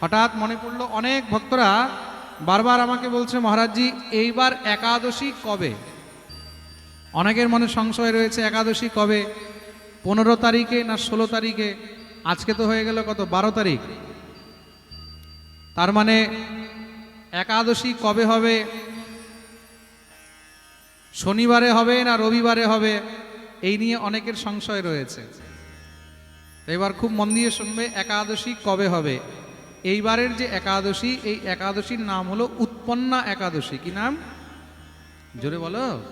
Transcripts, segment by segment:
হঠাৎ মনে পড়ল অনেক ভক্তরা বারবার আমাকে বলছে, মহারাজজি, এইবার একাদশী কবে? অনেকের মনে সংশয় রয়েছে, একাদশী কবে? পনেরো তারিখে না ষোলো তারিখে? আজকে তো হয়ে গেল কত, বারো তারিখ? তার মানে একাদশী কবে হবে? শনিবারে হবে না রবিবারে হবে? এই নিয়ে অনেকের সংশয় রয়েছে। এবার খুব মন দিয়ে শুনবে, একাদশী কবে হবে? এইবারের যে একাদশী, এই একাদশীর নাম হলো উৎপন্না একাদশী। কি নাম? জোরে বলো।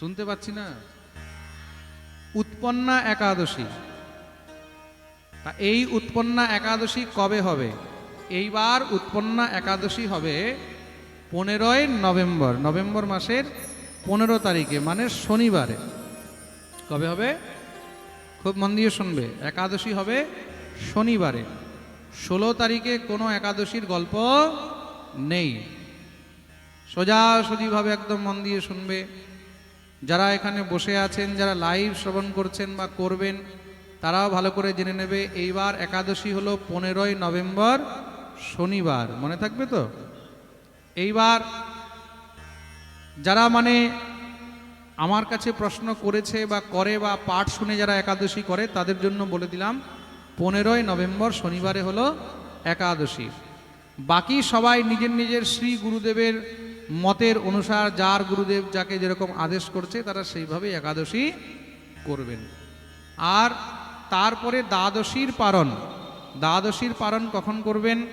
শুনতে পাচ্ছি না। উৎপন্না একাদশী। তা এই উৎপন্না একাদশী কবে হবে? এইবার উৎপন্না একাদশী হবে পনেরোই নভেম্বর। নভেম্বর মাসের পনেরো তারিখে মানে শনিবারে। কবে হবে? খুব মন দিয়ে শুনবে। একাদশী হবে শনিবারে। ষোলো তারিখে কোনো একাদশীর গল্প নেই। সোজাসুজিভাবে একদম মন দিয়ে শুনবে। যারা এখানে বসে আছেন, যারা লাইভ শ্রবণ করছেন বা করবেন, তারাও ভালো করে জেনে নেবে, এইবার একাদশী হলো পনেরোই নভেম্বর শনিবার। মনে থাকবে তো? এইবার যারা মানে আমার কাছে প্রশ্ন করেছে বা করে বা পাঠ শুনে যারা একাদশী করে, তাদের জন্য বলে দিলাম পনেরোই নভেম্বর শনিবারে হলো একাদশী। বাকি সবাই নিজের নিজের শ্রী গুরুদেবের মতের অনুসার, যার গুরুদেব যাকে যেরকম আদেশ করছে, তারা সেইভাবে একাদশী করবেন। আর তারপরে দ্বাদশীর পারণ। দ্বাদশীর পারণ কখন করবেন?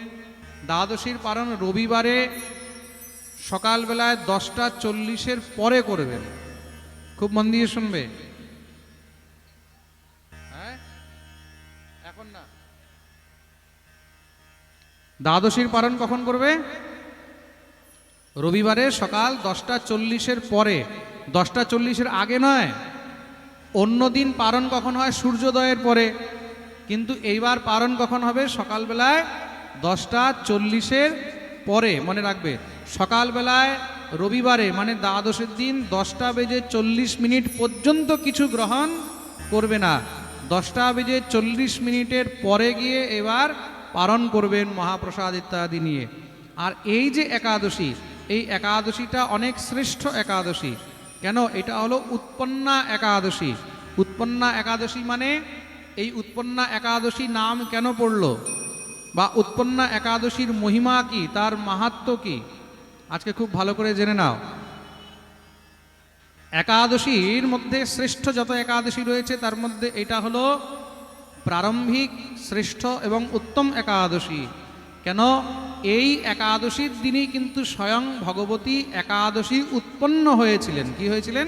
দ্বাদশীর পারণ রবিবারে সকালবেলায় দশটা চল্লিশের পরে করবেন। খুব মন দিয়ে শুনবে। দ্বাদশীর পালন কখন করবে? রবিবারে সকাল দশটা চল্লিশের পরে। দশটা চল্লিশের আগে নয়। অন্য দিন পারণ কখন হয়? সূর্যোদয়ের পরে। কিন্তু এইবার পারণ কখন হবে? সকালবেলায় দশটা চল্লিশের পরে। মনে রাখবে, সকালবেলায় রবিবারে মানে দ্বাদশের দিন দশটা বেজে চল্লিশ মিনিট পর্যন্ত কিছু গ্রহণ করবে না। দশটা বেজে চল্লিশ মিনিটের পরে গিয়ে এবার পালন করবেন মহাপ্রসাদ ইত্যাদি নিয়ে। আর এই যে একাদশী, এই একাদশীটা অনেক শ্রেষ্ঠ একাদশী। কেন? এটা হলো উৎপন্না একাদশী। উৎপন্না একাদশী মানে এই উৎপন্না একাদশী নাম কেন পড়ল? বা উৎপন্না একাদশীর মহিমা কি? তার মাহাত্ম কি? আজকে খুব ভালো করে জেনে নাও। একাদশীর মধ্যে শ্রেষ্ঠ যত একাদশী রয়েছে, তার মধ্যে এটা হলো প্রারম্ভিক, শ্রেষ্ঠ এবং উত্তম একাদশী। কেন? এই একাদশীর দিনই কিন্তু স্বয়ং ভগবতী একাদশী উৎপন্ন হয়েছিলেন। কি হয়েছিলেন?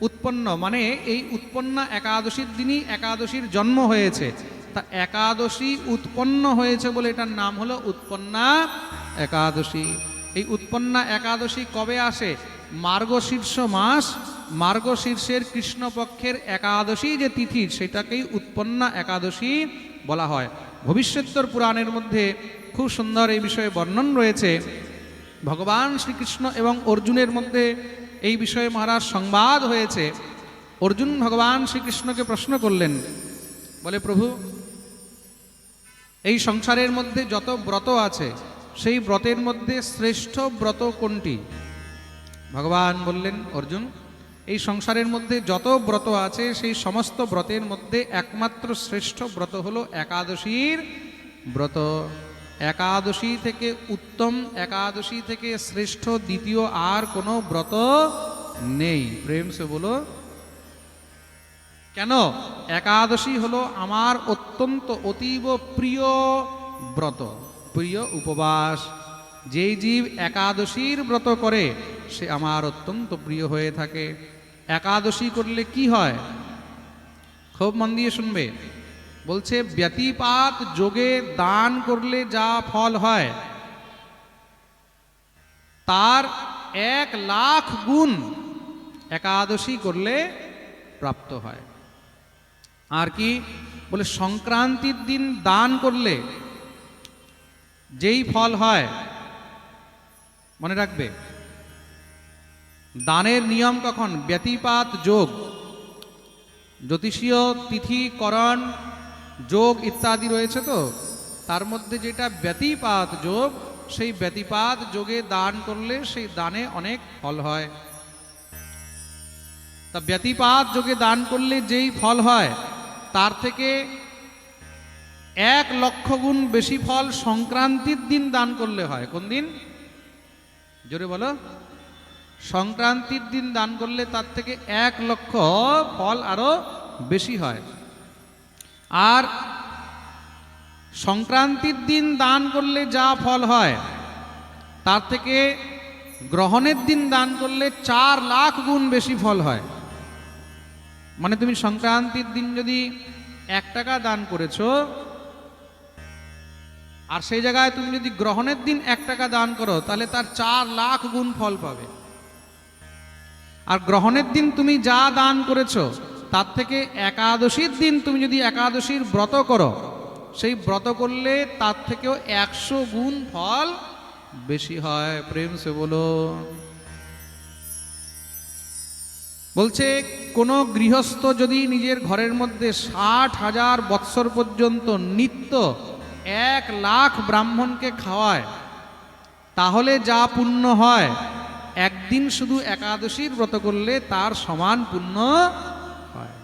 উৎপন্ন মানে এই উৎপন্না একাদশীর দিনই একাদশীর জন্ম হয়েছে। তা একাদশী উৎপন্ন হয়েছে বলে এটার নাম হলো উৎপন্না একাদশী। এই উৎপন্না একাদশী কবে আসে? মার্গশীর্ষ মাস মার্গশীর্ষের কৃষ্ণপক্ষের একাদশী যে তিথি, সেটাকেই উৎপন্না একাদশী বলা হয়। ভবিষ্যত্তর পুরাণের মধ্যে খুব সুন্দর এই বিষয়ে বর্ণন রয়েছে। ভগবান শ্রীকৃষ্ণ এবং অর্জুনের মধ্যে এই বিষয়ে মহারাজ সংবাদ হয়েছে। অর্জুন ভগবান শ্রীকৃষ্ণকে প্রশ্ন করলেন, বলে, প্রভু, এই সংসারের মধ্যে যত ব্রত আছে, সেই ব্রতের মধ্যে শ্রেষ্ঠ ব্রত কোনটি? ভগবান বললেন, অর্জুন এই সংসারের মধ্যে যত ব্রত আছে, সেই সমস্ত ব্রতের মধ্যে একমাত্র শ্রেষ্ঠ ব্রত হলো একাদশীর ব্রত। একাদশী থেকে উত্তম, একাদশী থেকে শ্রেষ্ঠ দ্বিতীয় আর কোনো ব্রত নেই। প্রেম সে বলো, কেন? একাদশী হলো আমার অত্যন্ত অতীব প্রিয় ব্রত, প্রিয় উপবাস। যেই জীব একাদশীর ব্রত করে, সে আমার অত্যন্ত প্রিয় হয়ে থাকে। একাদশী করলে কি হয়? খুব মন দিয়ে শুনবে। বলছে, ব্যতিপাত যোগে দান করলে যা ফল হয়, তার এক লাখ গুণ একাদশী করলে প্রাপ্ত হয়। আর কি? বলে, সংক্রান্তির দিন দান করলে যেই ফল হয় মনে রাখবে? দানের নিয়ম কখন? ব্যতিপাত যোগ। জ্যোতিষীয় তিথি করণ যোগ ইত্যাদি রয়েছে তো? তার মধ্যে যেটা ব্যতিপাত যোগ, সেই ব্যতিপাত যোগে দান করলে সেই দানে অনেক ফল হয়। তা ব্যতিপাত যোগে দান করলে যেই ফল হয়, তার থেকে এক লক্ষ গুণ বেশি ফল সংক্রান্তির দিন দান করলে হয়। কোন দিন? জোরে বলো। সংক্রান্তির দিন দান করলে তার থেকে এক লক্ষ ফল আরও বেশি হয়। আর সংক্রান্তির দিন দান করলে যা ফল হয়, তার থেকে গ্রহণের দিন দান করলে চার লাখ গুণ বেশি ফল হয়। মানে তুমি সংক্রান্তির দিন যদি এক টাকা দান করেছ আর সেই জায়গায় তুমি যদি গ্রহণের দিন এক টাকা দান করো, তাহলে তার চার লাখ গুণ ফল পাবে। আর গ্রহণের দিন তুমি যা দান করেছ, তার থেকে একাদশীর দিন তুমি যদি একাদশীর ব্রত করো, সেই ব্রত করলে তার থেকেও একশো গুণ ফল বেশি হয়। প্রেম সে বলো। বলছে, কোনো গৃহস্থ যদি নিজের ঘরের মধ্যে ষাট হাজার বৎসর পর্যন্ত নিত্য এক লাখ ব্রাহ্মণকে খাওয়ায়, তাহলে যা পুণ্য হয়, একদিন শুধু একাদশীর ব্রত করলে তার সমান পুণ্য হয়।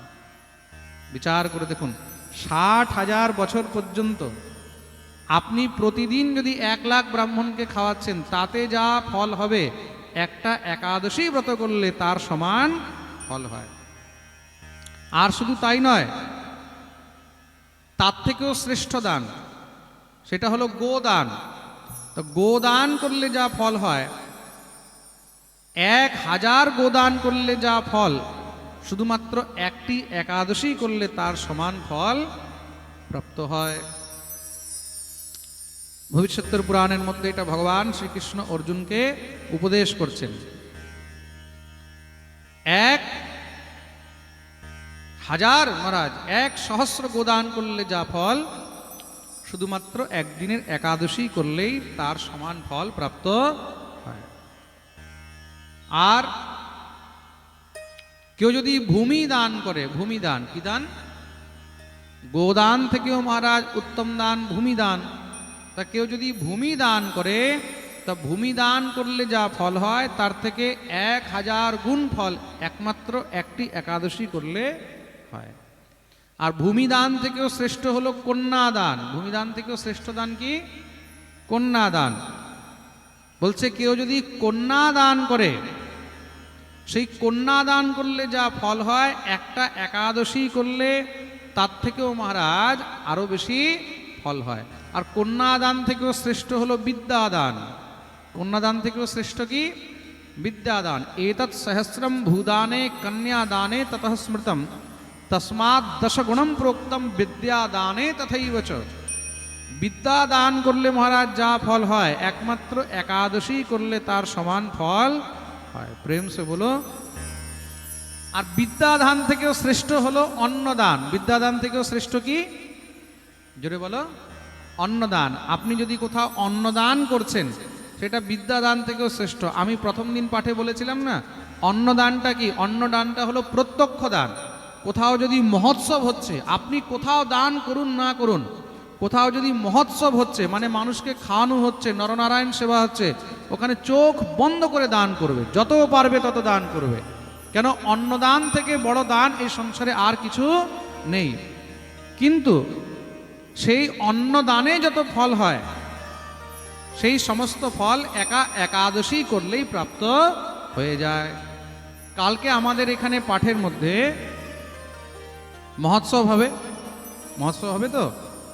বিচার করে দেখুন, ষাট হাজার বছর পর্যন্ত আপনি প্রতিদিন যদি এক লাখ ব্রাহ্মণকে খাওয়াচ্ছেন, তাতে যা ফল হবে, একটা একাদশী ব্রত করলে তার সমান ফল হয়। আর শুধু তাই নয়, তার থেকেও শ্রেষ্ঠ দান। সেটা হলো গোদান। তো গোদান করলে যা ফল হয়, এক হাজার গোদান করলে যা ফল, শুধুমাত্র একটি একাদশী করলে তার সমান ফল প্রাপ্ত হয়। ভবিষ্যতের পুরাণের মধ্যে এটা ভগবান শ্রীকৃষ্ণ অর্জুনকে উপদেশ করছেন। এক হাজার মহারাজ, এক সহস্র গোদান করলে যা ফল শুধুমাত্র একদিনের একাদশী করলেই তার সমান ফল প্রাপ্ত হয়। আর কেউ যদি ভূমি দান করে, ভূমি দান কি দান? গোদান থেকেও মহারাজ উত্তম দান, ভূমি দান। তা কেউ যদি ভূমি দান করে, তা ভূমি দান করলে যা ফল হয়, তার থেকে এক হাজার গুণ ফল একমাত্র একটি একাদশী করলে হয়। আর ভূমিদান থেকেও শ্রেষ্ঠ হলো কন্যাদান। ভূমিদান থেকেও শ্রেষ্ঠ দান কি? কন্যাদান। বলছে, কেউ যদি কন্যাদান করে, সেই কন্যাদান করলে যা ফল হয়, একটা একাদশী করলে তার থেকেও মহারাজ আরও বেশি ফল হয়। আর কন্যাদান থেকেও শ্রেষ্ঠ হলো বিদ্যাদান। কন্যাদান থেকেও শ্রেষ্ঠ কি? বিদ্যাদান। এতৎ সহস্রম ভূদানে, কন্যাদানে ততঃ স্মৃতম তসমাৎ দশগুণম প্রোক্তম বিদ্যাদানে তথৈব চ বিদ্যাদান করলে মহারাজ যা ফল হয়, একমাত্র একাদশী করলে তার সমান ফল হয়। প্রেম সে বলো, আর বিদ্যাদান থেকেও শ্রেষ্ঠ হলো অন্নদান। বিদ্যাদান থেকেও শ্রেষ্ঠ কি? জোরে বলো, অন্নদান। আপনি যদি কোথাও অন্নদান করছেন, সেটা বিদ্যাদান থেকেও শ্রেষ্ঠ। আমি প্রথম দিন পাঠে বলেছিলাম না, অন্নদানটা কি? অন্নদানটা হলো প্রত্যক্ষ দান কোথাও যদি মহোৎসব হচ্ছে, আপনি কোথাও দান করুন না করুন, কোথাও যদি মহোৎসব হচ্ছে মানে মানুষকে খাওয়ানো হচ্ছে, নরনারায়ণ সেবা হচ্ছে, ওখানে চোখ বন্ধ করে দান করবে, যত পারবে তত দান করবে। কেন? অন্নদান থেকে বড় দান এই সংসারে আর কিছু নেই। কিন্তু সেই অন্নদানে যত ফল হয়, সেই সমস্ত ফল একা একাদশী করলেই প্রাপ্ত হয়ে যায়। কালকে আমাদের এখানে পাঠের মধ্যে মহোৎসব হবে মহোৎসব হবে তো?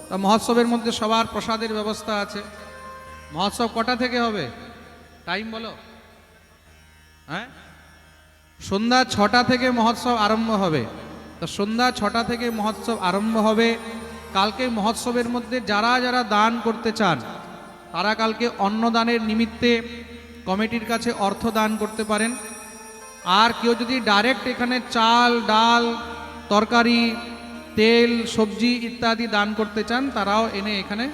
তা মহোৎসবের মধ্যে সবার প্রসাদের ব্যবস্থা আছে। মহোৎসব কটা থেকে হবে? টাইম বলো। হ্যাঁ? সন্ধ্যা ছটা থেকে মহোৎসব আরম্ভ হবে। তো সন্ধ্যা ছটা থেকে মহোৎসব আরম্ভ হবে। কালকে মহোৎসবের মধ্যে যারা যারা দান করতে চান, তারা কালকে অন্নদানের নিমিত্তে কমিটির কাছে অর্থ দান করতে পারেন। আর কেউ যদি ডাইরেক্ট এখানে চাল, ডাল তরকারি, তেল, সবজি ইত্যাদি দান করতে চান, তারাও এনে এখানে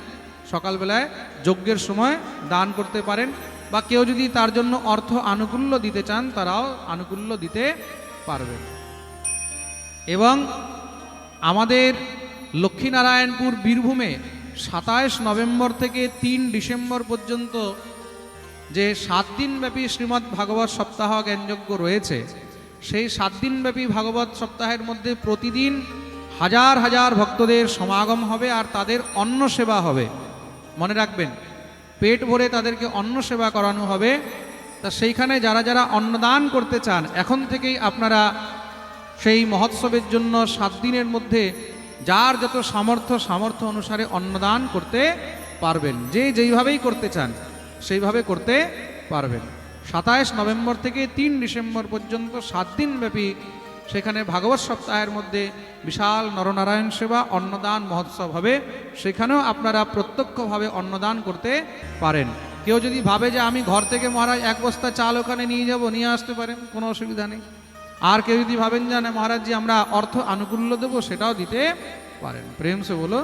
সকালবেলায় যজ্ঞের সময় দান করতে পারেন বা কেউ যদি তার জন্য অর্থ আনুকূল্য দিতে চান, তারাও আনুকূল্য দিতে পারবেন। এবং আমাদের লক্ষ্মীনারায়ণপুর বীরভূমে সাতাশ নভেম্বর থেকে তিন ডিসেম্বর পর্যন্ত যে সাত দিনব্যাপী শ্রীমদ্ ভাগবত সপ্তাহ জ্ঞানযজ্ঞ রয়েছে সেই সাত দিনব্যাপী ভাগবত সপ্তাহের মধ্যে প্রতিদিন হাজার হাজার ভক্তদের সমাগম হবে আর তাদের অন্ন সেবা হবে। মনে রাখবেন, পেট ভরে তাদেরকে অন্ন সেবা করানো হবে। তা সেইখানে যারা যারা অন্নদান করতে চান, এখন থেকেই আপনারা সেই মহোৎসবের জন্য সাত দিনের মধ্যে যার যত সামর্থ্য সামর্থ্য অনুসারে অন্নদান করতে পারবেন। যে যেইভাবেই করতে চান, সেইভাবে করতে পারবেন। সাতাইশ নভেম্বর থেকে তিন ডিসেম্বর পর্যন্ত সাত দিনব্যাপী সেখানে ভাগবত সপ্তাহের মধ্যে বিশাল নরনারায়ণ সেবা, অন্নদান, মহোৎসব হবে। সেখানেও আপনারা প্রত্যক্ষভাবে অন্নদান করতে পারেন। কেউ যদি ভাবে যে আমি ঘর থেকে মহারাজ এক বস্তা চাল ওখানে নিয়ে যাব, নিয়ে আসতে পারেন, কোনো অসুবিধা নেই। আর কেউ যদি ভাবেন যে না মহারাজজি আমরা অর্থ আনুকূল্য দেবো, সেটাও দিতে পারেন। প্রেম সে বলো,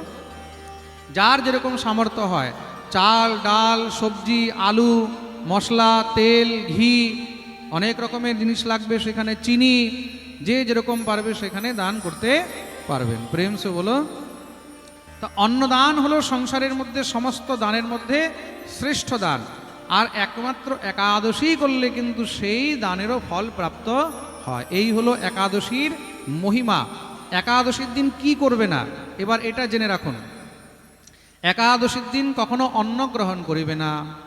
যার যেরকম সামর্থ্য হয়, চাল, ডাল, সবজি, আলু মশলা, তেল, ঘি, অনেক রকমের জিনিস লাগবে সেখানে, চিনি, যে যেরকম পারবে সেখানে দান করতে পারবেন। প্রেম সে বলো, তা অন্নদান হলো সংসারের মধ্যে সমস্ত দানের মধ্যে শ্রেষ্ঠ দান। আর একমাত্র একাদশী করলে কিন্তু সেই দানেরও ফল প্রাপ্ত হয়। এই হলো একাদশীর মহিমা। একাদশীর দিন কি করবে না? এবার এটা জেনে রাখুন। একাদশীর দিন কখনো অন্ন গ্রহণ করিবে না।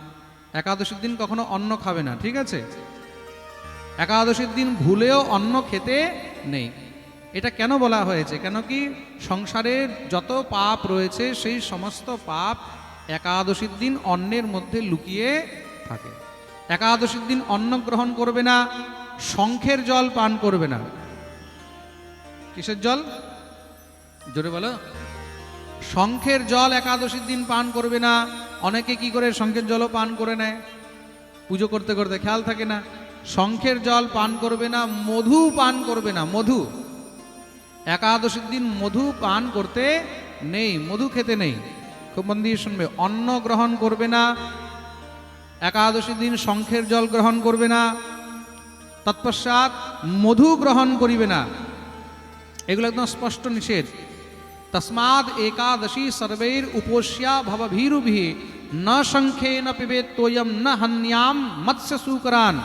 একাদশীর দিন কখনো অন্ন খাবে না, ঠিক আছে? একাদশীর দিন ভুলেও অন্ন খেতে নেই। এটা কেন বলা হয়েছে? কেন কি সংসারের যত পাপ রয়েছে, সেই সমস্ত পাপ একাদশীর দিন অন্নের মধ্যে লুকিয়ে থাকে। একাদশীর দিন অন্ন গ্রহণ করবে না, শঙ্খের জল পান করবে না। কিসের জল? জোরে বলো। শঙ্খের জল একাদশীর দিন পান করবে না অনেকে কি করে শঙ্খের জলও পান করে নেয়? পুজো করতে করতে খেয়াল থাকে না। শঙ্খের জল পান করবে না, মধু পান করবে না, মধু। একাদশীর দিন মধু পান করতে নেই, মধু খেতে নেই। খুব মন দিয়ে শুনবে, অন্ন গ্রহণ করবে না। একাদশীর দিন শঙ্খের জল গ্রহণ করবে না। তৎপশ্চাৎ মধু গ্রহণ করিবে না। এগুলো একদম স্পষ্ট নিষেধ। তসমাদ একাদশী সর্বৈর উপোষ্যা ভবভীরুভি ন শঙ্খে ন তোয়ম ন হন্যাম মৎস্য সুকরান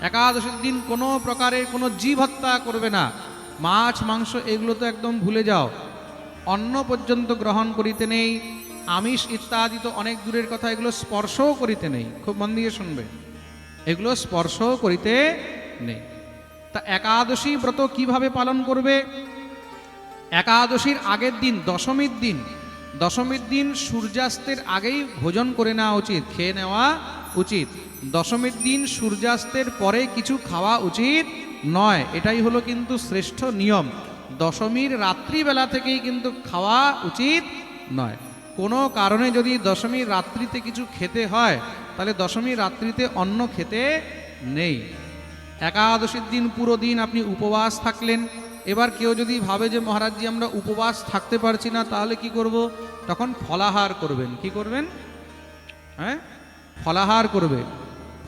একাদশীর দিন কোনো প্রকারের কোনো জীব হত্যা করবে না। মাছ, মাংস এগুলো তো একদম ভুলে যাও। অন্ন পর্যন্ত গ্রহণ করিতে নেই। আমিষ ইত্যাদি তো অনেক দূরের কথা, এগুলো স্পর্শও করিতে নেই। খুব মন দিয়ে শুনবে। এগুলো স্পর্শও করিতে নেই। তা একাদশী ব্রত কীভাবে পালন করবে? একাদশীর আগের দিন, দশমীর দিন দশমীর দিন সূর্যাস্তের আগেই ভোজন করে নেওয়া উচিত, খেয়ে নেওয়া উচিত। দশমীর দিন সূর্যাস্তের পরে কিছু খাওয়া উচিত নয়, এটাই হলো কিন্তু শ্রেষ্ঠ নিয়ম। দশমীর রাত্রিবেলা থেকেই কিন্তু খাওয়া উচিত নয়। কোনো কারণে যদি দশমীর রাত্রিতে কিছু খেতে হয়, তাহলে দশমীর রাত্রিতে অন্ন খেতে নেই। একাদশীর দিন পুরো দিন আপনি উপবাস থাকলেন এবার কেউ যদি ভাবে যে মহারাজজি, আমরা উপবাস থাকতে পারছি না, তাহলে কি করব? তখন ফলাহার করবেন। কি করবেন? হ্যাঁ? ফলাহার করবে।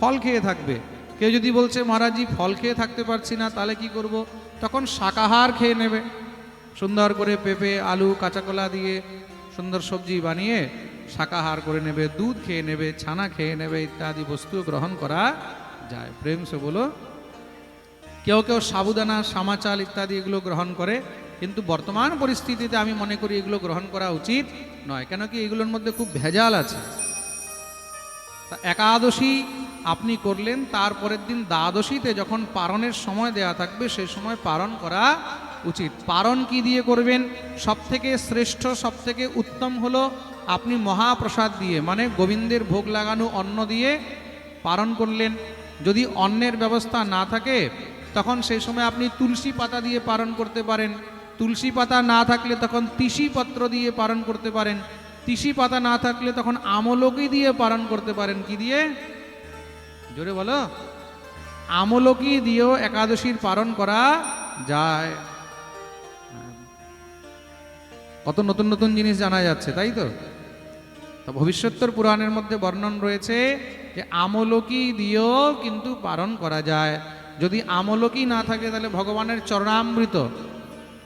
ফল খেয়ে থাকবে। কেউ যদি বলছে, মহারাজজি, ফল খেয়ে থাকতে পারছি না, তাহলে কি করব? তখন শাকাহার খেয়ে নেবে। সুন্দর করে পেঁপে, আলু, কাঁচাকলা দিয়ে সুন্দর সবজি বানিয়ে শাকাহার করে নেবে, দুধ খেয়ে নেবে, ছানা খেয়ে নেবে ইত্যাদি বস্তু গ্রহণ করা যায়। প্রেম সে বলো কেউ কেউ সাবুদানা, সামাচাল ইত্যাদি এগুলো গ্রহণ করে, কিন্তু বর্তমান পরিস্থিতিতে আমি মনে করি এগুলো গ্রহণ করা উচিত নয়। কেন কি এগুলোর মধ্যে খুব ভেজাল আছে। তা একাদশী আপনি করলেন তারপরের দিন দ্বাদশীতে যখন পারণের সময় দেয়া থাকবে সেই সময় পারণ করা উচিত। পারণ কি দিয়ে করবেন? সব থেকে শ্রেষ্ঠ সব থেকে উত্তম হলো আপনি মহাপ্রসাদ দিয়ে মানে গোবিন্দের ভোগ লাগানো অন্ন দিয়ে পারণ করলেন। যদি অন্নের ব্যবস্থা না থাকে তখন সেই সময় আপনি তুলসী পাতা দিয়ে পালন করতে পারেন। তুলসী পাতা না থাকলে তখন তিসি পত্র দিয়ে পালন করতে পারেন। তিসি পাতা না থাকলে তখন আমলকি দিয়ে পালন করতে পারেন। কি দিয়ে? জোরে বলো। আমলকি দিয়েও একাদশীর পালন করা যায়। কত নতুন নতুন জিনিস জানা যাচ্ছে, তাই তো? তা ভবিষ্যত্তর পুরাণের মধ্যে বর্ণন রয়েছে যে আমলকি দিয়েও কিন্তু পালন করা যায়। যদি আমলকই না থাকে, তাহলে ভগবানের চরণামৃত।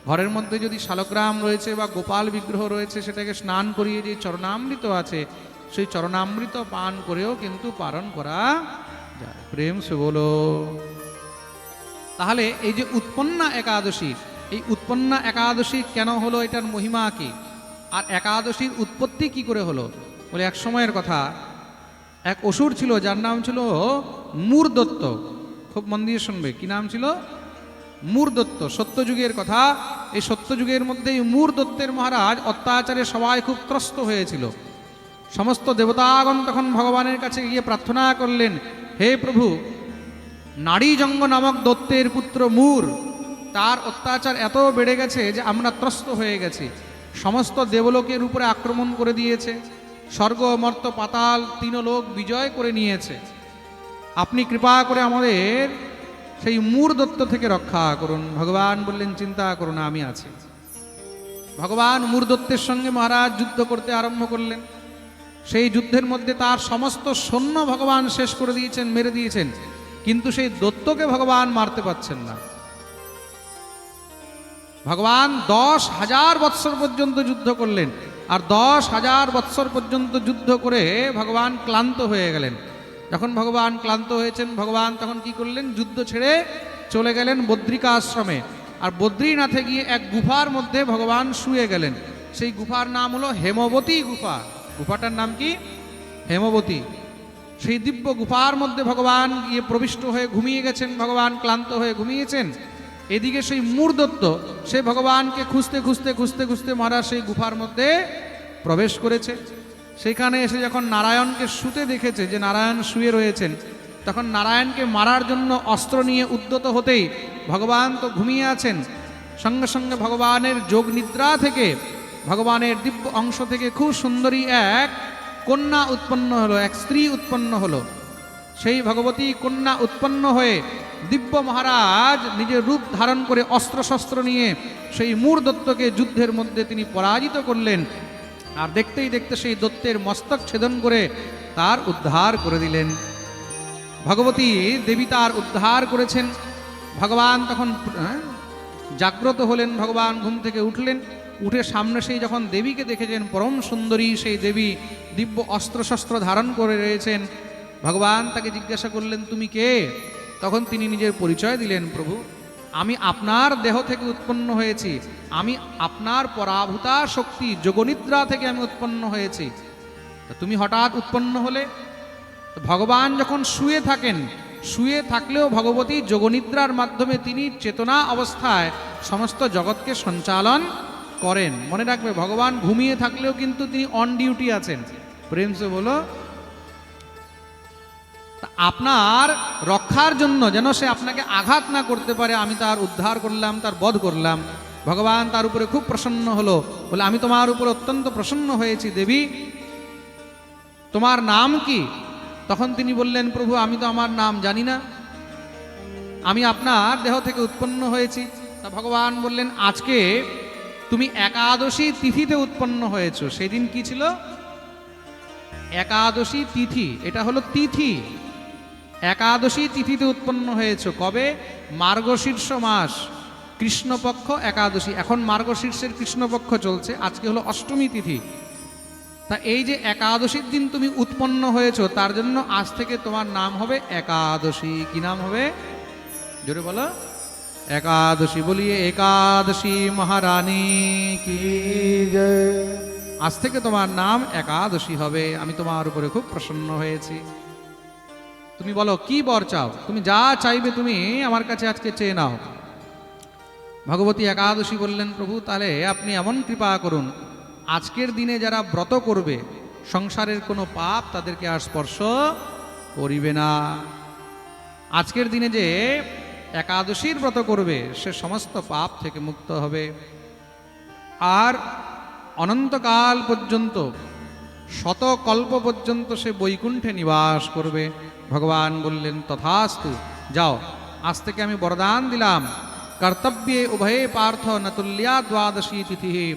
ঘরের মধ্যে যদি শালগ্রাম রয়েছে বা গোপাল বিগ্রহ রয়েছে, সেটাকে স্নান করিয়ে যে চরণামৃত আছে, সেই চরণামৃত পান করেও কিন্তু পালন করা যায়। প্রেম সে বলো। তাহলে এই যে উৎপন্না একাদশী, এই উৎপন্না একাদশী কেন হলো, এটার মহিমা কি? আর একাদশীর উৎপত্তি কি করে হলো? বলে এক সময়ের কথা। এক অসুর ছিল, যার নাম ছিল মূর দত্ত খুব মন দিয়ে শুনবে। কি নাম ছিল? মূর দত্ত সত্যযুগের কথা। এই সত্যযুগের মধ্যেই মূর দত্তের মহারাজ অত্যাচারে সবাই খুব ত্রস্ত হয়েছিল। সমস্ত দেবতাগণ তখন ভগবানের কাছে গিয়ে প্রার্থনা করলেন, হে প্রভু নারীজঙ্গ নামক দত্তের পুত্র মূর, তার অত্যাচার এত বেড়ে গেছে যে আমরা ত্রস্ত হয়ে গেছি। সমস্ত দেবলোকের উপরে আক্রমণ করে দিয়েছে। স্বর্গ, মর্ত, পাতাল, তিনলোক বিজয় করে নিয়েছে। আপনি কৃপা করে আমাদের সেই মূর দত্ত থেকে রক্ষা করুন। ভগবান বললেন, চিন্তা করুন আমি আছি। ভগবান মূর দত্তের সঙ্গে মহারাজ যুদ্ধ করতে আরম্ভ করলেন। সেই যুদ্ধের মধ্যে তার সমস্ত সৈন্য ভগবান শেষ করে দিয়েছেন, মেরে দিয়েছেন। কিন্তু সেই দত্তকে ভগবান মারতে পারছেন না। ভগবান দশ হাজার বৎসর পর্যন্ত যুদ্ধ করলেন। আর দশ হাজার বৎসর পর্যন্ত যুদ্ধ করে ভগবান ক্লান্ত হয়ে গেলেন। যখন ভগবান ক্লান্ত হয়েছেন, ভগবান তখন কি করলেন? যুদ্ধ ছেড়ে চলে গেলেন বদ্রিকা আশ্রমে। আর বদ্রীনাথে গিয়ে এক গুফার মধ্যে ভগবান শুয়ে গেলেন। সেই গুফার নাম হলো হেমবতী গুফা। গুফাটার নাম কি? হেমবতী। সেই দিব্য গুফার মধ্যে ভগবান গিয়ে প্রবিষ্ট হয়ে ঘুমিয়ে গেছেন, ভগবান ক্লান্ত হয়ে ঘুমিয়েছেন। এদিকে সেই মূর্দত্ত সে ভগবানকে খুঁজতে খুঁজতে খুঁজতে খুঁজতে মারা সেই গুফার মধ্যে প্রবেশ করেছে। সেখানে এসে যখন নারায়ণকে শুতে দেখেছে যে নারায়ণ শুয়ে রয়েছেন, তখন নারায়ণকে মারার জন্য অস্ত্র নিয়ে উদ্যত হতেই ভগবান তো ঘুমিয়ে আছেন। সঙ্গে সঙ্গে ভগবানের যোগ নিদ্রা থেকে, ভগবানের দিব্য অংশ থেকে খুব সুন্দরী এক কন্যা উৎপন্ন হলো, এক স্ত্রী উৎপন্ন হলো। সেই ভগবতী কন্যা উৎপন্ন হয়ে দিব্য মহারাজ নিজের রূপ ধারণ করে অস্ত্রশস্ত্র নিয়ে সেই মূর দত্তকে যুদ্ধের মধ্যে তিনি পরাজিত করলেন। আর দেখতেই দেখতে সেই দত্তের মস্তক ছেদন করে তার উদ্ধার করে দিলেন। ভগবতী দেবী তার উদ্ধার করেছেন। ভগবান তখন হ্যাঁ, জাগ্রত হলেন। ভগবান ঘুম থেকে উঠলেন। উঠে সামনে সেই যখন দেবীকে দেখেছেন পরম সুন্দরী সেই দেবী দিব্য অস্ত্রশস্ত্র ধারণ করে রয়েছেন। ভগবান তাকে জিজ্ঞাসা করলেন তুমি কে? তখন তিনি নিজের পরিচয় দিলেন প্রভু। আমি আপনার দেহ থেকে উৎপন্ন হয়েছি। আমি আপনার পরাভূতা শক্তি যোগনিদ্রা থেকে আমি উৎপন্ন হয়েছি। তা তুমি হঠাৎ উৎপন্ন হলে? ভগবান যখন শুয়ে থাকেন, শুয়ে থাকলেও ভগবতী যোগনিদ্রার মাধ্যমে তিনি চেতনা অবস্থায় সমস্ত জগৎকে সঞ্চালন করেন। মনে রাখবে, ভগবান ঘুমিয়ে থাকলেও কিন্তু তিনি অন ডিউটি আছেন। প্রেম সে বলো আপনার রক্ষার জন্য যেন সে আপনাকে আঘাত না করতে পারে, আমি তার উদ্ধার করলাম, তার বধ করলাম। ভগবান তার উপরে খুব প্রসন্ন হলো। বলে, আমি তোমার উপর অত্যন্ত প্রসন্ন হয়েছি, দেবী। তোমার নাম কি? তখন তিনি বললেন, প্রভু, আমি তো আমার নাম জানি না। আমি আপনার দেহ থেকে উৎপন্ন হয়েছি। তা ভগবান বললেন, আজকে তুমি একাদশী তিথিতে উৎপন্ন হয়েছো। সেদিন কি ছিল? একাদশী তিথি, এটা হলো তিথি। একাদশী তিথিতে উৎপন্ন হয়েছে। কবে? মার্গশীর্ষ মাস। কৃষ্ণপক্ষ একাদশী। এখন মার্গশীর্ষের কৃষ্ণপক্ষ চলছে। আজকে হলো অষ্টমী তিথি। তা এই যে একাদশীর দিন তুমি উৎপন্ন হয়েছো, তার জন্য আজ থেকে তোমার নাম হবে একাদশী। কি নাম হবে? জোরে বলো। একাদশী বলিয়ে একাদশী মহারানী, কি আজ থেকে তোমার নাম একাদশী হবে। আমি তোমার উপরে খুব প্রসন্ন হয়েছি। তুমি বলো, কি বর চাও? তুমি যা চাইবে তুমি আমার কাছে আজকে চেয়ে নাও। ভগবতী একাদশী বললেন, প্রভু, তাহলে আপনি এমন কৃপা করুন। আজকের দিনে যারা ব্রত করবে, সংসারের কোনো পাপ তাদেরকে আর স্পর্শ করিবে না। আজকের দিনে যে একাদশীর ব্রত করবে, সে সমস্ত পাপ থেকে মুক্ত হবে। আর অনন্তকাল পর্যন্ত শত কল্প পর্যন্ত সে বৈকুণ্ঠে নিবাস করবে। ভগবান বললেন, তথাস্তু, যাও। আজ থেকে আমি বরদান দিলাম। কর্তব্যে উভয়ে পার্থ নতুল্যা দ্বাদশী তিথি।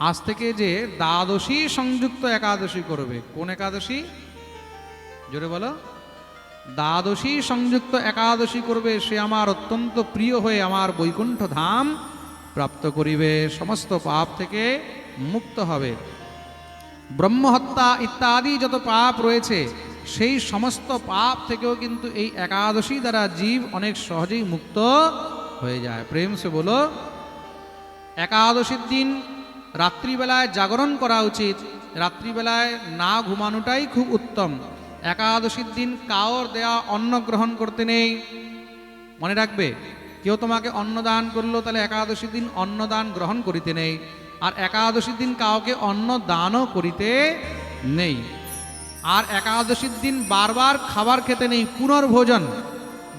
আজ থেকে যে দ্বাদশী সংযুক্ত একাদশী করবে। কোন একাদশী? জোরে বলো। দ্বাদশী সংযুক্ত একাদশী করবে, সে আমার অত্যন্ত প্রিয় হয়ে আমার বৈকুণ্ঠ ধাম প্রাপ্ত করিবে। সমস্ত পাপ থেকে মুক্ত হবে। ব্রহ্মহত্যা ইত্যাদি যত পাপ রয়েছে, সেই সমস্ত পাপ থেকেও কিন্তু এই একাদশী দ্বারা জীব অনেক সহজেই মুক্ত হয়ে যায়। প্রেম সে বলো, একাদশীর দিন রাত্রিবেলায় জাগরণ করা উচিত। রাত্রিবেলায় না ঘুমানোটাই খুব উত্তম। একাদশীর দিন কাওর দেয়া অন্ন গ্রহণ করতে নেই। মনে রাখবে, কেউ তোমাকে অন্নদান করল তাহলে একাদশীর দিন অন্নদান গ্রহণ করিতে নেই। আর একাদশীর দিন কাউকে অন্ন দানও করিতে নেই। আর একাদশীর দিন বারবার খাবার খেতে নেই, পুনর্ভোজন।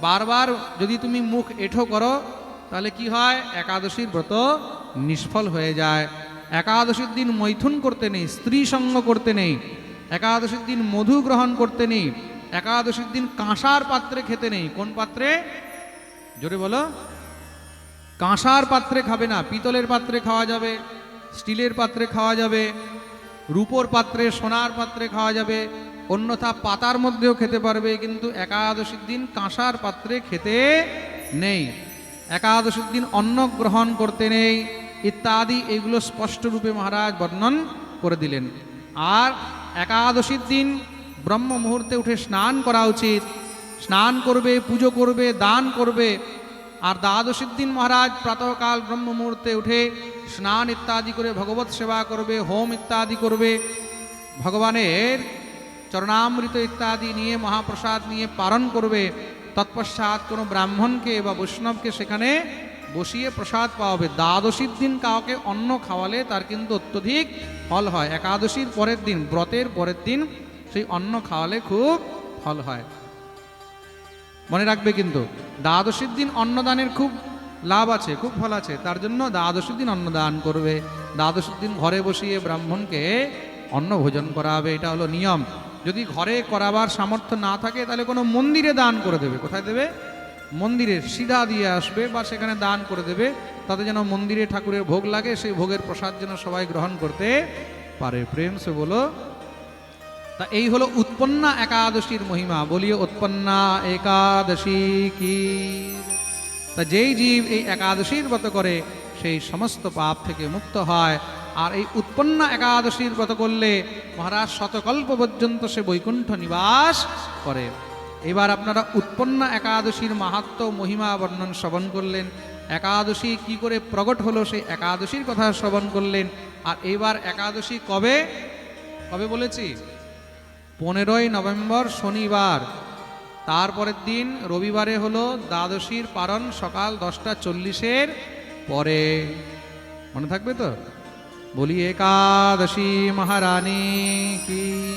বারবার যদি তুমি মুখ এঠো করো, তাহলে কি হয়? একাদশীর ব্রত নিষ্ফল হয়ে যায়। একাদশীর দিন মৈথুন করতে নেই, স্ত্রী সঙ্গ করতে নেই। একাদশীর দিন মধু গ্রহণ করতে নেই। একাদশীর দিন কাঁসার পাত্রে খেতে নেই। কোন পাত্রে? জোরে বলো। কাঁসার পাত্রে খাবে না, পিতলের পাত্রে খাওয়া যাবে। স্টিলের পাত্রে খাওয়া যাবে, রূপোর পাত্রে, সোনার পাত্রে খাওয়া যাবে, অন্যথা পাতার মধ্যেও খেতে পারবে, কিন্তু একাদশীর দিন কাঁসার পাত্রে খেতে নেই। একাদশীর দিন অন্ন গ্রহণ করতে নেই, ইত্যাদি এগুলো স্পষ্টরূপে মহারাজ বর্ণন করে দিলেন। আর একাদশীর দিন ব্রহ্ম মুহূর্তে উঠে স্নান করা উচিত। স্নান করবে, পুজো করবে, দান করবে। আর দ্বাদশীর দিন মহারাজ প্রাতকাল ব্রহ্ম মুহূর্তে উঠে স্নান ইত্যাদি করে ভগবত সেবা করবে, হোম ইত্যাদি করবে, ভগবানের চরণামৃত ইত্যাদি নিয়ে, মহাপ্রসাদ নিয়ে পালন করবে। তৎপশ্চাৎ কোনো ব্রাহ্মণকে বা বৈষ্ণবকে সেখানে বসিয়ে প্রসাদ পাওয়া পাওয়াবে। দ্বাদশীর দিন কাউকে অন্ন খাওয়ালে তার কিন্তু অত্যধিক ফল হয়। একাদশীর পরের দিন, ব্রতের পরের দিন সেই অন্ন খাওয়ালে খুব ফল হয়। মনে রাখবে কিন্তু, দ্বাদশীর দিন অন্নদানের খুব লাভ আছে, খুব ফল আছে। তার জন্য দ্বাদশীর দিন অন্নদান করবে। দ্বাদশীর দিন ঘরে বসিয়ে ব্রাহ্মণকে অন্ন ভোজন করাবে, এটা হলো নিয়ম। যদি ঘরে করাবার সামর্থ্য না থাকে, তাহলে কোনো মন্দিরে দান করে দেবে। কোথায় দেবে? মন্দিরে সিধা দিয়ে আসবে বা সেখানে দান করে দেবে। তাতে যেন মন্দিরে ঠাকুরের ভোগ লাগে, সেই ভোগের প্রসাদ যেন সবাই গ্রহণ করতে পারে। প্রেম সে বলো। তা এই হলো উৎপন্না একাদশীর মহিমা। বলিও, উৎপন্না একাদশী কি? তা যেই জীব এই একাদশীর ব্রত করে, সেই সমস্ত পাপ থেকে মুক্ত হয়। আর এই উৎপন্ন একাদশীর ব্রত করলে মহারাজ শতকল্প পর্যন্ত সে বৈকুণ্ঠ নিবাস করে। এবার আপনারা উৎপন্ন একাদশীর মাহাত্ম, মহিমা, বর্ণন শ্রবণ করলেন। একাদশী কি করে প্রকট হলো, সেই একাদশীর কথা শ্রবণ করলেন। আর এবার একাদশী কবে? কবে বলেছি? পনেরোই নভেম্বর শনিবার। তারপরের দিন রবিবারে হলো দ্বাদশীর পারণ, সকাল দশটা চল্লিশের পরে। মনে থাকবে তো? বলি, একাদশী মহারানী কি?